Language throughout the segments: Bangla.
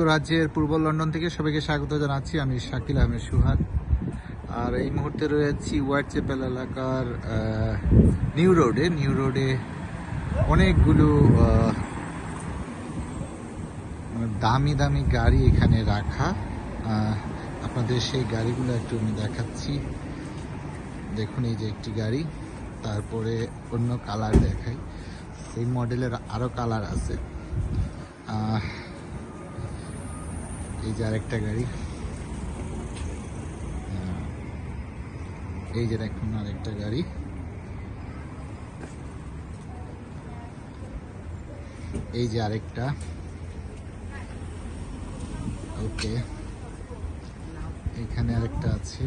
যুক্তরাজ্যের পূর্ব লন্ডন থেকে সবাইকে স্বাগত জানাচ্ছি। আমি শাকিল আহমেদ সুহাগ। আর এই মুহূর্তে রয়েছি হোয়াইট চ্যাপেল এলাকার নিউ রোডে। নিউ রোডে অনেকগুলো মানে দামি দামি গাড়ি এখানে রাখা। আপনাদের সেই গাড়িগুলো একটু আমি দেখাচ্ছি। দেখুন এই যে একটি গাড়ি। তারপরে অন্য কালার দেখাই। এই মডেলের আরও কালার আছে। এই যে আরেকটা গাড়ি। আহ, এই যে দেখুন আরেকটা গাড়ি। এই যে আরেকটা। ওকে। এখানে আরেকটা আছে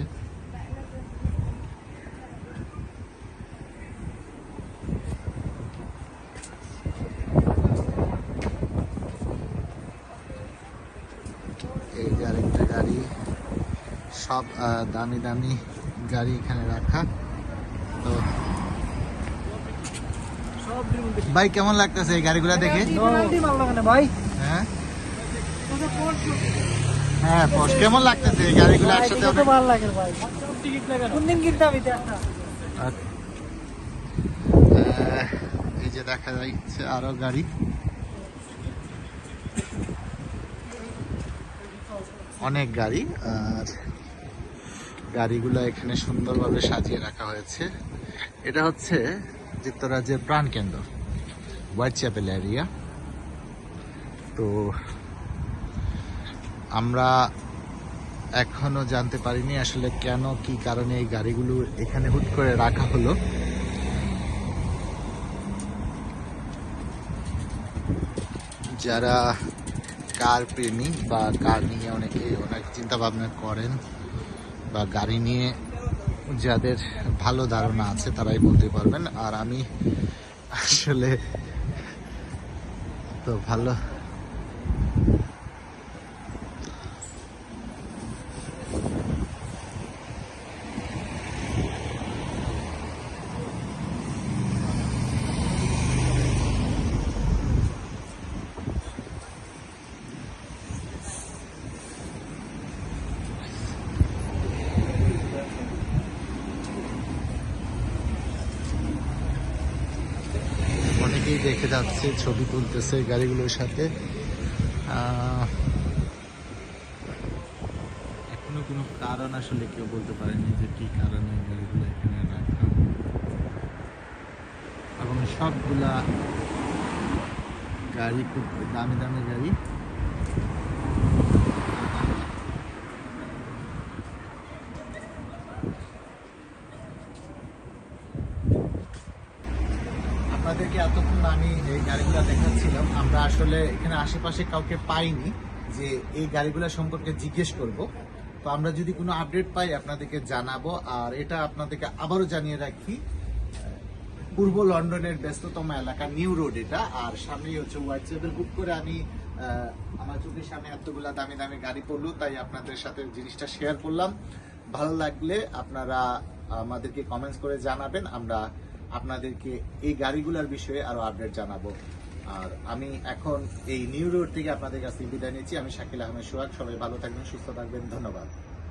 এই যে আরেকটা গাড়ি সব দামি দামি গাড়ি এখানে রাখা। তো ভাই কেমন লাগতেছে এই গাড়িগুলো দেখে? ভাই হ্যাঁ হ্যাঁ কেমন লাগতেছে এই গাড়িগুলো একসাথে ভালো লাগে ভাই। কোন দিন কিনতে হবে একটা আর, আহ, এই যে দেখা যাচ্ছে আরও গাড়ি। অনেক গাড়ি আর গাড়িগুলো এখানে সুন্দরভাবে সাজিয়ে রাখা হয়েছে। এটা হচ্ছে যুক্তরাজ্যের প্রাণকেন্দ্র, হোয়াইট চ্যাপেল এরিয়া। তো আমরা এখনও জানতে পারিনি আসলে কেন, কি কারণে এই গাড়িগুলো এখানে হুট করে রাখা হলো। যারা কার প্রেমী বা কার নিয়ে অনেকে অনেক চিন্তা ভাবনা করেন বা গাড়ি নিয়ে যাদের ভালো ধারণা আছে তারাই বলতে পারবেন। আর আমি আসলে তো ভালো অনেকেই দেখে যাচ্ছে, ছবি তুলতেছে গাড়িগুলোর সাথে। এখনও কোনো কারণ আসলে কেউ বলতে পারেনি যে কি কারণে গাড়িগুলো এখানে রাখা এবং সবগুলা গাড়ি খুব দামি দামি গাড়ি। আপনাদেরকে এতক্ষণ আমি এই গাড়িগুলো দেখাচ্ছিলাম, আমরা আসলে এখানে আশেপাশে কাউকে পাইনি যে এই গাড়িগুলো সম্পর্কে জিজ্ঞেস করব। তো আমরা যদি কোনো আপডেট পাই, আপনাদেরকে জানাব। আর এটা আপনাদেরকে আবারও জানিয়ে রাখি পূর্ব লন্ডনের ব্যস্ততম এলাকা নিউ রোড এটা। আর সামনেই হচ্ছে টেবিল বুক করে আমি আমার চোখের সামনে এতগুলা দামি দামি গাড়ি পড়ল, তাই আপনাদের সাথে জিনিসটা শেয়ার করলাম। ভালো লাগলে আপনারা আমাদেরকে কমেন্টস করে জানাবেন। আমরা আপনাদেরকে এই গাড়িগুলোর বিষয়ে আরও আপডেট জানাব। আর আমি এখন এই নিউ রোড থেকে আপনাদের কাছে বিদায় নিচ্ছি। আমি শাকিল আহমেদ সোহাগ, সবাই ভালো থাকবেন, সুস্থ থাকবেন, ধন্যবাদ।